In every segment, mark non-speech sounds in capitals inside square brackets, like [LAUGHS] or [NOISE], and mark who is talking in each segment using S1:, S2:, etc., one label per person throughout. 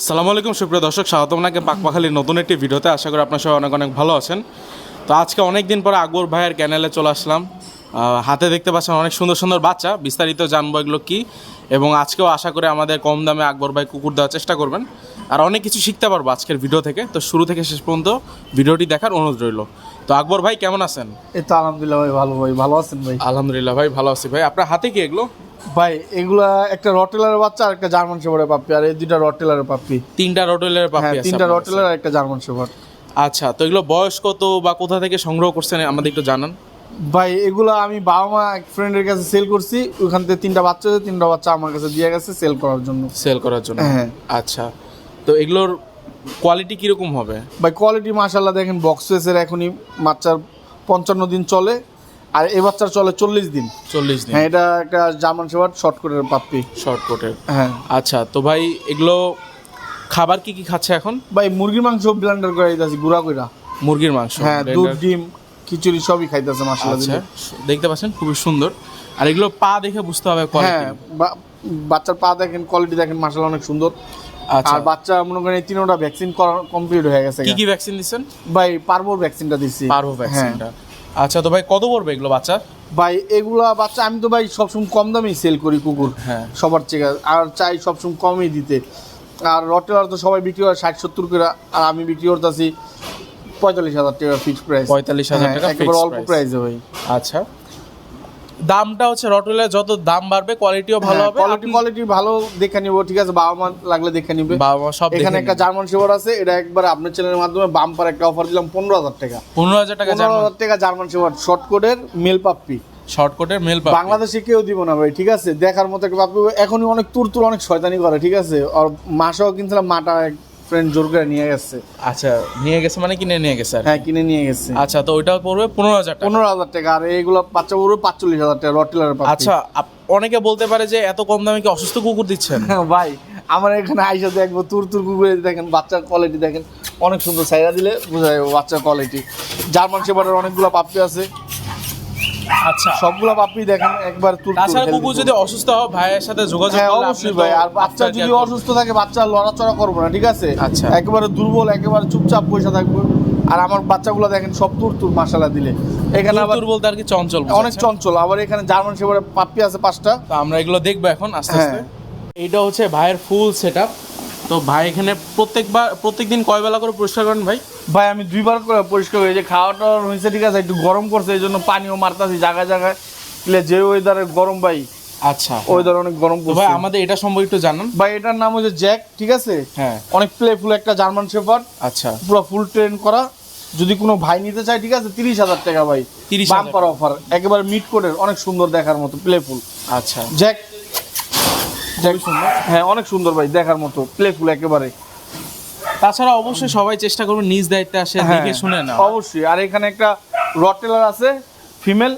S1: আসসালামু আলাইকুম, সুপ্রিয় দর্শক স্বাগতম আপনাকে পাকপাখালির নতুন একটি ভিডিওতে। আশা করি আপনার সবাই অনেক অনেক ভালো আছেন। তো আজকে অনেক দিন পরে আকবর ভাইয়ের ক্যানেলে চলে আসলাম। হাতে দেখতে পাচ্ছেন অনেক সুন্দর সুন্দর বাচ্চা, বিস্তারিত জানব এগুলো কী। এবং আজকেও আশা করে আমাদের কম দামে আকবর ভাই কুকুর দেওয়ার চেষ্টা করবেন। আর অনেক কিছু শিখতে পারব আজকের ভিডিও থেকে। তো শুরু থেকে শেষ পর্যন্ত ভিডিওটি দেখার অনুরোধ রইল। তো আকবর ভাই কেমন আছেন?
S2: এই তো আলহামদুলিল্লাহ ভাই ভালো ভাই। ভালো আছেন ভাই?
S1: আলহামদুলিল্লাহ ভাই ভালো আছি ভাই। আপনার হাতে কি এগুলো?
S2: ভাই এগুলা একটা রটেলারের বাচ্চা আর একটা জার্মান শেফার্ডের পাপ্পি। আর এই দুইটা রটেলারের পাপ্পি।
S1: তিনটা রোটেলের
S2: হ্যাঁ
S1: পাপি আছে
S2: তিনটা রটেলার আর একটা জার্মান শেফার্ড।
S1: আচ্ছা তো এগুলো বয়স কত বা কোথা থেকে সংগ্রহ করছেন আমাদের একটু জানান।
S2: ভাই এগুলো আমি বাবা মা এক ফ্রেন্ডের কাছে সেল করছি। ওখান থেকে তিনটা বাচ্চা তিনটা বাচ্চা আমার কাছে দিয়ে গেছে সেল করার জন্য।
S1: সেল করার জন্য।
S2: হ্যাঁ।
S1: আচ্ছা। তো এগুলোর কোয়ালিটি কীরকম হবে?
S2: ভাই কোয়ালিটি মাশাল্লাহ দেখেন বক্সেসের এখনই বাচ্চার পঞ্চান্ন দিন চলে আর এ বাচ্চার চলে চল্লিশ দিন।
S1: চল্লিশ দিন।
S2: হ্যাঁ এটা একটা জার্মান শেফার্ড শর্ট করে পাপ্পি।
S1: শর্ট কোটের
S2: হ্যাঁ।
S1: আচ্ছা তো ভাই এগুলো খাবার কি কি খাচ্ছে এখন?
S2: ভাই মুরগির মাংস ব্লেন্ডার করে দিতেছি গুঁড়া কইরা।
S1: মুরগির মাংস
S2: হ্যাঁ দুধ ডিম খিচুড়ি সবই খাইতেছে মাশাল্লাহ
S1: আচ্ছা দেখতে পাচ্ছেন খুবই সুন্দর। আর এগুলো পা দেখে বুঝতে হবে
S2: হ্যাঁ
S1: কোয়ালিটি
S2: বাচ্চার পা দেখেন কোয়ালিটি দেখেন মাসাল অনেক সুন্দর। আর বাচ্চা মনে করেন এই তিনটা ভ্যাকসিন কমপ্লিট হয়ে গেছে
S1: কি কি ভ্যাকসিন দিচ্ছেন?
S2: ভাই পারবোর ভ্যাকসিনটা দিচ্ছি
S1: পারব ভ্যাকসিনটা আচ্ছা তো ভাই কত পড়বে এগুলো বাচ্চা
S2: ভাই এগুলা বাচ্চা আমি তো ভাই সবসময় কম দামেই সেল করি কুকুর।
S1: হ্যাঁ।
S2: সবার থেকে আর চাই সবসময় কমই দিতে। আর রটেলার তো সবাই বিক্রি করে ষাট সত্তর করে আর আমি বিক্রি করতেছি পঁয়তাল্লিশ হাজার টাকা ফিক্স প্রাইস
S1: 45,000 টাকা
S2: একেবারে অল্প। প্রাইসে ভাই।
S1: আচ্ছা। দামটা হচ্ছে রটুলের যত দাম বাড়বে কোয়ালিটিও ভালো হবে।
S2: কোয়ালিটি কোয়ালিটি ভালো দেখে নিব ঠিক আছে? বাবা মা লাগলে দেখে নিবে।
S1: বাবা মা সব
S2: এখানে একটা জার্মান শেফার আছে এটা একবার আপনার চ্যানেলের মাধ্যমে বাম্পার একটা অফার দিলাম পনেরো হাজার টাকা।
S1: পনেরো হাজার টাকা
S2: পনেরো হাজার টাকা জার্মান শেফার শর্ট কোডের মেল পাপ্পি
S1: শর্টকটের মেল পাবে
S2: বাংলাদেশে কেউ দিব না ভাই ঠিক আছে? দেখার মতো একটা পাপ্পি এখনই অনেক তুর তুর অনেক শয়তানি করে ঠিক আছে? আর মাসাও কিনছিলাম মাটা ফ্রেন্ড জোর করে নিয়ে গেছে।
S1: আচ্ছা নিয়ে গেছে মানে কিনে নিয়ে গেছে
S2: হ্যাঁ কিনে নিয়ে গেছে।
S1: আচ্ছা তো ওইটা পড়বে পনেরো হাজার
S2: পনেরো হাজার টাকা আর এইগুলো বাচ্চা পুরো পাঁচচল্লিশ হাজার টাকা রটিলারের পাপ্পি
S1: আচ্ছা অনেকে বলতে পারে যে এত কম দামে কি অসুস্থ কুকুর দিচ্ছেন? [LAUGHS]
S2: ভাই আমার এখানে আইসা দেখব তুর তুর কুকুরে দেখেন বাচ্চার কোয়ালিটি দেখেন অনেক সুন্দর সাইরা দিলে বোঝা যাবে বাচ্চার কোয়ালিটি জার্মান শেফার্ডের অনেকগুলো পাপ্পি আছে।
S1: আচ্ছা।
S2: সবগুলো পাপ্পি দেখেন একবার তুর তুর
S1: তাছাড়া কুকুর। যদি অসুস্থ হয় ভাইয়ের সাথে যোগাযোগ
S2: হ্যাঁ অবশ্যই ভাই আর বাচ্চা যদি অসুস্থ থাকে বাচ্চা লড়াচড়া করব না ঠিক আছে?
S1: আচ্ছা।
S2: একেবারে দুর্বল একেবারে চুপচাপ বসে থাকব। আর আমার বাচ্চাগুলো দেখেন সব তুর তুর মাসালা দিলে। এখানে আবার
S1: কুকুর বলতে আর কি চঞ্চল
S2: অনেক চঞ্চল। আবার এখানে জার্মান শেফারে পাপ্পি আছে পাঁচটা।
S1: তো আমরা এগুলো দেখব এখন আস্তে আস্তে।
S2: হ্যাঁ।
S1: এইটা হচ্ছে ভাইয়ের ফুল সেট তো ভাই এখানে প্রত্যেকবার প্রত্যেকদিন কয় বেলা করে পরিষ্কার করেন ভাই?
S2: ভাই আমি দুইবার করে পরিষ্কার করি। যে খাওয়া টাওয়া হয়েছে ঠিক আছে একটু গরম করছে এই জন্য পানিও মারতাছি জায়গায় জায়গায়। যে ওয়েদারে গরম ভাই
S1: আচ্ছা।
S2: ওয়েদার অনেক গরম
S1: ভাই আমাদের এটা সম্পর্কে একটু জানান।
S2: ভাই এটার নাম হচ্ছে জ্যাক ঠিক আছে?
S1: হ্যাঁ।
S2: অনেক প্লেফুল একটা জার্মান শেফার্ড
S1: আচ্ছা।
S2: পুরো ফুল ট্রেন করা। যদি কোনো ভাই নিতে চায় ঠিক আছে তিরিশ হাজার টাকা ভাই।
S1: 30,000
S2: বাম্পার অফার একেবারে মিট কোডের অনেক সুন্দর দেখার মতো প্লেফুল
S1: আচ্ছা।
S2: জ্যাক হ্যাঁ অনেক সুন্দর ভাই দেখার মতো প্লেফুল একেবারে।
S1: তাছাড়া অবশ্যই সবাই চেষ্টা করবে নিজ দায়িত্বে আসে
S2: হ্যাঁ,
S1: দেখে শুনে না
S2: অবশ্যই। আর এখানে একটা রটেলার আছে ফিমেল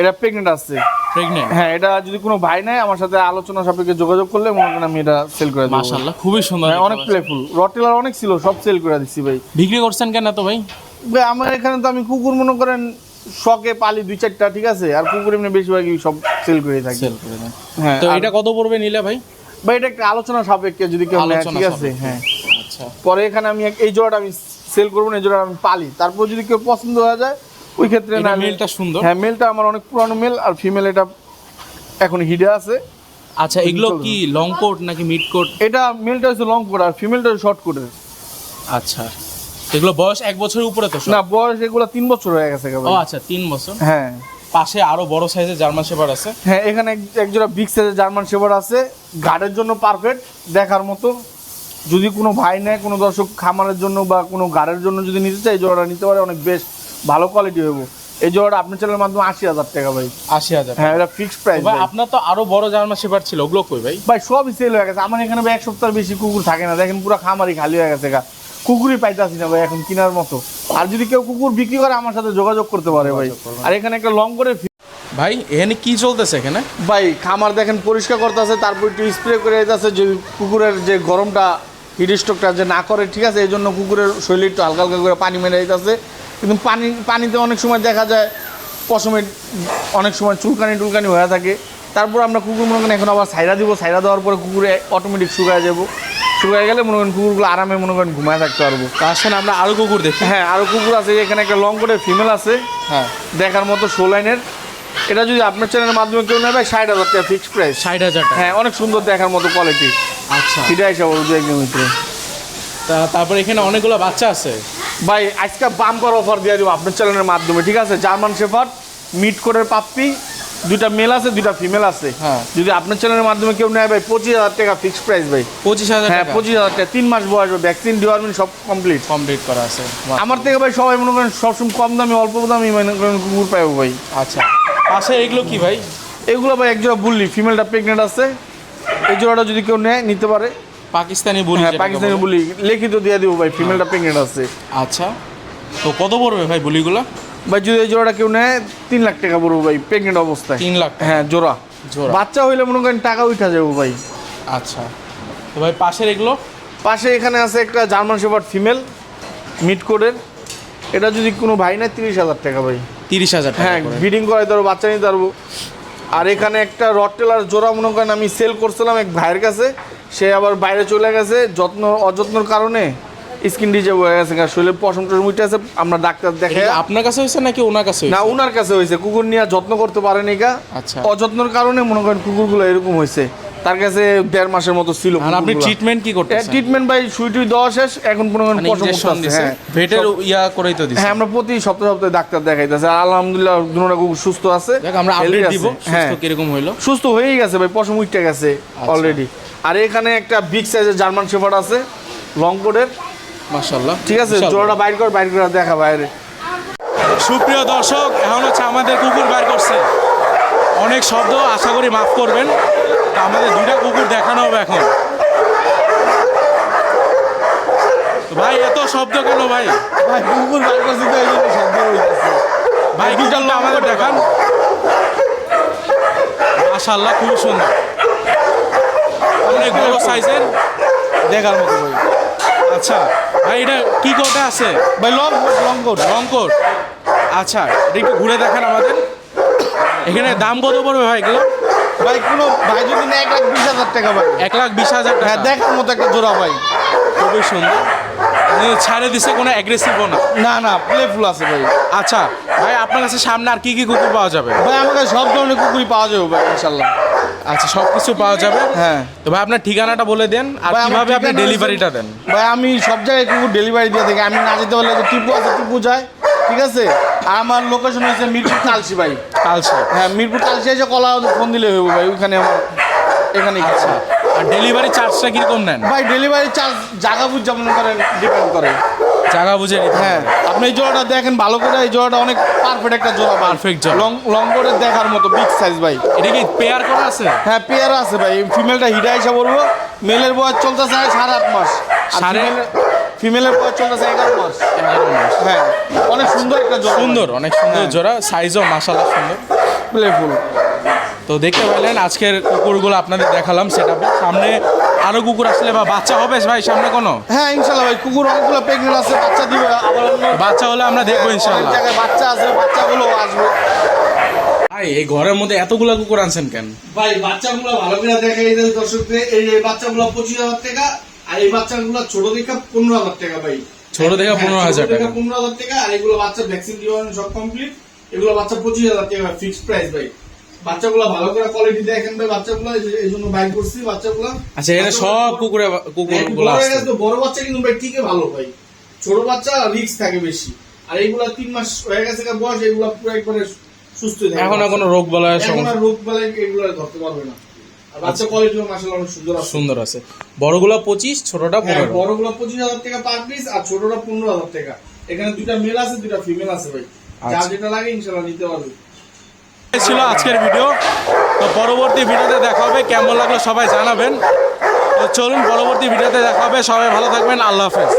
S2: এটা প্রেগনেন্ট আছে।
S1: প্রেগনেন্ট
S2: হ্যাঁ এটা যদি কোনো ভাই নাই আমার সাথে আলোচনা সাপেক্ষে যোগাযোগ করলে মনে করেন আমি এটা সেল করে দেবো।
S1: মাশাআল্লাহ খুবই সুন্দর
S2: হ্যাঁ, অনেক প্লেফুল রটেলার অনেক ছিল সব সেল করে দিচ্ছি ভাই।
S1: বিক্রি করছেন কেন তো ভাই?
S2: ভাই, আমার এখানে তো আমি কুকুর মনে করেন শখে পালি দুই চারটা ঠিক আছে? আর কুকুর এমনি বেশিরভাগই সব সেল করে থাকি।
S1: সেল করে
S2: হ্যাঁ
S1: তো এটা কত পড়বে নিলে ভাই?
S2: ভাই এটা একটা আলোচনা সাপেক্ষে যদি কেউ নেয় ঠিক আছে? হ্যাঁ।
S1: আচ্ছা।
S2: পরে এখানে আমি এই জোড়াটা আমি সেল করব না এই জোড়া আমি পালি। তারপর যদি কেউ পছন্দ হয়ে যায় ওই ক্ষেত্রে না
S1: মেলটা সুন্দর।
S2: হ্যাঁ মেলটা আমার অনেক পুরানো মেল আর ফিমেল এটা এখন হিডে আছে।
S1: আচ্ছা এগুলো কি লং কোট নাকি মিড কোট
S2: এটা মেলটা হচ্ছে লং কোট আর ফিমেলটা শর্ট কোটের
S1: আচ্ছা। এগুলো বয়স এক বছরের উপরে তো
S2: না বয়স এগুলো তিন বছর হয়ে গেছে
S1: ও আচ্ছা তিন বছর।
S2: হ্যাঁ।
S1: পাশে আরও বড় সাইজের জার্মান শেপার আছে।
S2: হ্যাঁ এখানে এক- একজোড়া বিগ সাইজের জার্মান শেভার আছে। গার্ডের জন্য পারফেক্ট দেখার মতো। যদি কোনো ভাই নেয় কোনো দর্শক খামারের জন্য বা কোনো গাড়ের জন্য যদি নিতে চায় এই জোড়াটা নিতে পারে অনেক বেশ ভালো কোয়ালিটি হইব। এই জোড়াটা আপনার চ্যানেলের মাধ্যমে আশি হাজার টাকা ভাই।
S1: আশি হাজার
S2: হ্যাঁ এটা ফিক্সড প্রাইস
S1: ভাই আপনার তো আরও বড় জার্মান শেপার ছিল ওগুলো কই ভাই?
S2: ভাই সবই সেল হয়ে গেছে। আমার এখানে এক সপ্তাহ বেশি কুকুর থাকে না। দেখেন পুরো খামারই খালি হয়ে গেছে গা। কুকুরই পাইতাছি না ভাই এখন কেনার মতো। আর যদি কেউ কুকুর বিক্রি করে আমার সাথে যোগাযোগ করতে পারে ভাই। আর এখানে একটা লং করে
S1: ভাই এখানে কি চলতেছে এখানে?
S2: ভাই খামার দেখেন পরিষ্কার করতেছে তারপর একটু স্প্রে করে দিতেছে যে কুকুরের যে গরমটা হিট স্ট্রোকটা যে না করে ঠিক আছে? এই জন্য কুকুরের শরীরে একটু হালকা হালকা করে পানি মেরে দিতেছে। কিন্তু পানি পানিতে অনেক সময় দেখা যায় পশমে অনেক সময় চুলকানি টুলকানি হয়ে থাকে। তারপর আমরা কুকুর মনে করেন এখন আবার সাইরা দিব সাইরা দেওয়ার পরে কুকুরে অটোমেটিক শুকায় যাব। শুকায় গেলে মনে করেন কুকুরগুলো আরামে মনে করেন ঘুমায় থাকতে পারব।
S1: আসেন আমরা আরও কুকুর দেখি।
S2: হ্যাঁ আরও কুকুর আছে এখানে একটা লং করে ফিমেল আছে।
S1: হ্যাঁ।
S2: দেখার মতো শো লাইনের এটা যদি আপনার চ্যানেলের মাধ্যমে কেউ নেবে ষাট হাজার টাকা ফিক্সড প্রাইস
S1: ষাট হাজার টাকা।
S2: হ্যাঁ অনেক সুন্দর দেখার মতো কোয়ালিটি
S1: আচ্ছা।
S2: সেটা হিসাব একদিন ভিতরে।
S1: তা তারপর এখানে অনেকগুলো বাচ্চা আছে।
S2: ভাই আজকে বাম্পার অফার দিয়ে দেবো আপনার চ্যানেলের মাধ্যমে ঠিক আছে? জার্মান শেফার্ড মিট কোটের পাপ্পি দুইটা মেল আছে দুইটা ফিমেল আছে।
S1: হ্যাঁ।
S2: যদি আপনার চ্যানেলের মাধ্যমে কেউ নেয় ভাই পঁচিশ হাজার টাকা ফিক্সড প্রাইস ভাই।
S1: পঁচিশ হাজার
S2: হ্যাঁ পঁচিশ হাজার টাকা তিন মাস বয়স ভ্যাকসিন ডিপার্টমেন্ট সব কমপ্লিট
S1: কমপ্লিট করা আছে।
S2: আমার থেকে ভাই সবাই মনে করেন সবসময় কম দামি অল্প দামি মনে করেন কুকুর পাইবো ভাই।
S1: আচ্ছা। আচ্ছা এগুলো কি ভাই?
S2: এগুলো ভাই একজোড়া বললি ফিমেলটা প্রেগনেন্ট আছে। এই জোড়াটা যদি কেউ নেয় নিতে পারে।
S1: পাকিস্তানি বলি
S2: হ্যাঁ পাকিস্তানি
S1: বলে।
S2: বলি লিখিত দিয়ে দিব ভাই ফিমেলটা প্রেগনেন্ট আছে।
S1: আচ্ছা। তো কত পড়বে ভাই বলিগুলো
S2: ভাই যদি এই জোড়াটা কেউ নেয় তিন লাখ টাকা পড়ব ভাই প্রেগনেন্ট অবস্থায়।
S1: তিন লাখ
S2: হ্যাঁ জোড়া।
S1: জোড়া।
S2: বাচ্চা হইলে মনে করেন টাকা উঠা যাব ভাই।
S1: আচ্ছা। তো ভাই পাশের এগুলো?
S2: পাশে এখানে আছে একটা জার্মান শেফার্ড ফিমেল মিড কোডের। এটা যদি কোনো ভাই নেয় তিরিশ হাজার টাকা ভাই।
S1: তিরিশ হাজার
S2: হ্যাঁ। ব্রিডিং করাই পারব বাচ্চা নিতে পারব আর এখানে একটা রটটেলার জোড়া মনে করেন আমি সেল করছিলাম এক ভাইয়ের কাছে। সে আবার বাইরে চলে গেছে যত্ন অযত্নর কারণে স্কিন ডিজে হয়ে গেছে শরীরে পশম টশম উঠে আছে আমরা ডাক্তার দেখে
S1: আপনার কাছে হয়েছে নাকি ওনার কাছে
S2: না? উনার কাছে হয়েছে কুকুর নিয়ে যত্ন করতে পারেনি গা।
S1: আচ্ছা।
S2: অযত্নর কারণে মনে করেন কুকুরগুলো এরকম হয়েছে। তার কাছে দেড় মাসের মতো ছিল
S1: আর আপনি ট্রিটমেন্ট কি করতেছেন?
S2: ট্রিটমেন্ট ভাই সুই টুই দেওয়া শেষ এখন মনে করেন পশম উঠতেছে, হ্যাঁ।
S1: ভেটের ইয়া করেই তো দিছে।
S2: হ্যাঁ আমরা প্রতি সপ্তাহে সপ্তাহে ডাক্তার দেখাইতেছে। আলহামদুলিল্লাহ কুকুর সুস্থ আছে
S1: আমরা আপডেট দিব
S2: হ্যাঁ।
S1: সুস্থ কীরকম হইল।
S2: সুস্থ হয়েই গেছে ভাই পশম উঠতে গেছে
S1: আচ্ছা।
S2: অলরেডি আর এখানে একটা বিগ সাইজের জার্মান শেফার্ড আছে লং কোডের
S1: মাশাআল্লাহ।
S2: ঠিক আছে জোড়াটা বাইর কর বাইর করে দেখা বাইরে।
S1: সুপ্রিয় দর্শক এখন হচ্ছে আমাদের কুকুর বের করছে। অনেক শব্দ আশা করি মাফ করবেন। আমাদের দুইটা কুকুর দেখানো হবে এখন। ভাই এত শব্দ কেন ভাই?
S2: ভাই কুকুর বাইর করছে তো এই জন্য শব্দ হইতেছে।
S1: ভাই দুইটা আমাদের দেখান। মাশাআল্লাহ খুবই সুন্দর। অনেক বড় সাইজের।
S2: দেখার মতো ভাই।
S1: আচ্ছা। ভাই এটা কি কোটে আছে?
S2: ভাই লং কোট লং কোট
S1: রং কোট আচ্ছা এটা একটু ঘুরে দেখান আমাদের। এখানে দাম কত পড়বে ভাই এগুলো?
S2: ভাই কোনো ভাই যদি এক লাখ বিশ হাজার টাকা ভাই।
S1: এক লাখ বিশ হাজার
S2: হ্যাঁ
S1: টাকা
S2: দেখার মতো একটা জোড়া ভাই।
S1: খুবই সুন্দর। মানে ছাড়ে দিছে কোনো অ্যাগ্রেসিভও না।
S2: না না প্লেফুল আছে ভাই।
S1: আচ্ছা ভাই আপনার কাছে সামনে আর কি কি কুকুর পাওয়া যাবে?
S2: ভাই আমার কাছে সব ধরনের কুকুরই পাওয়া যাবে ভাই ইনশাল্লাহ
S1: আচ্ছা সব কিছু পাওয়া যাবে।
S2: হ্যাঁ।
S1: তো ভাই আপনার ঠিকানাটা বলে দেন আর
S2: ভাই, আমার
S1: কীভাবে আপনি
S2: ঠিকানা
S1: ডেলিভারিটা দেন?
S2: ভাই আমি সব জায়গায় কুকুর ডেলিভারি দিয়ে থাকি। আমি না যেতে পারলে যে টিপু আছে টিপু যায় ঠিক আছে? আর আমার লোকেশন হচ্ছে মিরপুর কালসি ভাই।
S1: কালসে
S2: হ্যাঁ মিরপুর কালসি এসে কলা ফোন দিলে হইব ভাই ওইখানে আমার এখানে
S1: আচ্ছা। আর ডেলিভারি চার্জটা কীরকম নেন?
S2: ভাই ডেলিভারি চার্জ জায়গা বুঝ যেমন করেন ডিপেন্ড করে।
S1: জায়গা বুঝে নিতে
S2: হ্যাঁ। আপনি এই জোড়াটা দেখেন ভালো করে এই জোড়াটা অনেক পারফেক্ট একটা জোড়া
S1: পারফেক্ট জোড়া।
S2: লং লং করে দেখার মতো বিগ সাইজ ভাই।
S1: এটা কি পেয়ার করা আছে?
S2: হ্যাঁ পেয়ার আছে ভাই। ফিমেলটা হিডা হিসাব বলব। মেলের বয়স চলতেছে সাড়ে আট মাস।
S1: সাড়ে-
S2: ফিমেলের বয়স চলতেছে এগারো মাস।
S1: এগারো মাস।
S2: হ্যাঁ অনেক সুন্দর একটা জোড়া
S1: সুন্দর অনেক সুন্দর
S2: হ্যাঁ।
S1: জোড়া। সাইজও মাশাআল্লাহ সুন্দর।
S2: প্লেফুল
S1: তো দেখতে পাইলেন আজকের কুকুরগুলো আপনাদের দেখালাম সেটা সামনে আরও কুকুর আসলে বা বাচ্চা হবে ভাই সামনে কোনো?
S2: হ্যাঁ ইনশাল্লাহ ভাই কুকুর অনেকগুলো প্রেগনেন্ট আছে বাচ্চা দিবে। আবার
S1: বাচ্চা হলে আমরা দেখব ইনশাল্লাহ।
S2: বাচ্চা আছে বাচ্চাগুলো আসবে।
S1: ভাই এই ঘরের মধ্যে এতগুলা কুকুর আনছেন কেন?
S2: ভাই বাচ্চাগুলো ভালো করে দেখে এই যে দর্শকদের এই বাচ্চাগুলো পঁচিশ হাজার টাকা আর এই বাচ্চাগুলো ছোট দেখা পনেরো হাজার টাকা ভাই।
S1: ছোট দেখা
S2: পনেরো হাজার
S1: টাকা।
S2: পনেরো হাজার টাকা আর এগুলো বাচ্চা ভ্যাকসিন দিয়ে সব কমপ্লিট এগুলো বাচ্চা পঁচিশ হাজার টাকা ফিক্সড প্রাইস ভাই। বাচ্চাগুলো ভালো করে কোয়ালিটি দেখেন ভাই বাচ্চাগুলো এই জন্য করছি বাচ্চাগুলো।
S1: আচ্ছা এটা সব কুকুরে
S2: হ্যাঁ,
S1: গুলো
S2: বড়
S1: আসছে।
S2: গেছে তো বড় বাচ্চা কিন্তু ভাই ঠিকই ভালো ভাই। ছোট বাচ্চা রিস্ক থাকে বেশি। আর এইগুলা তিন মাস হয়ে গেছে বয়স পুরো একবারে সুস্থ থাকে
S1: এখন কোনো রোগ বলার সমস্যা
S2: রোগ বেলায় এগুলো ধরতে পারবে না। আর বাচ্চা কোয়ালিটিও মাসাল অনেক সুন্দর আছে।
S1: সুন্দর আছে। বড়গুলো ছোটটা
S2: হ্যাঁ, বড়গুলো টাকা পার পিস আর ছোটটা পনেরো হাজার টাকা। এখানে দুইটা মেল আছে দুইটা ফিমেল আছে ভাই। যার
S1: আচ্ছা।
S2: যেটা লাগে ইনশাল্লাহ নিতে পারবে।
S1: ছিল আজকের ভিডিও। তো পরবর্তী ভিডিওতে দেখা হবে, কেমন লাগল সবাই জানাবেন। তো চলুন, পরবর্তী ভিডিওতে দেখা হবে। সবাই ভালো থাকবেন, আল্লাহ হাফেজ।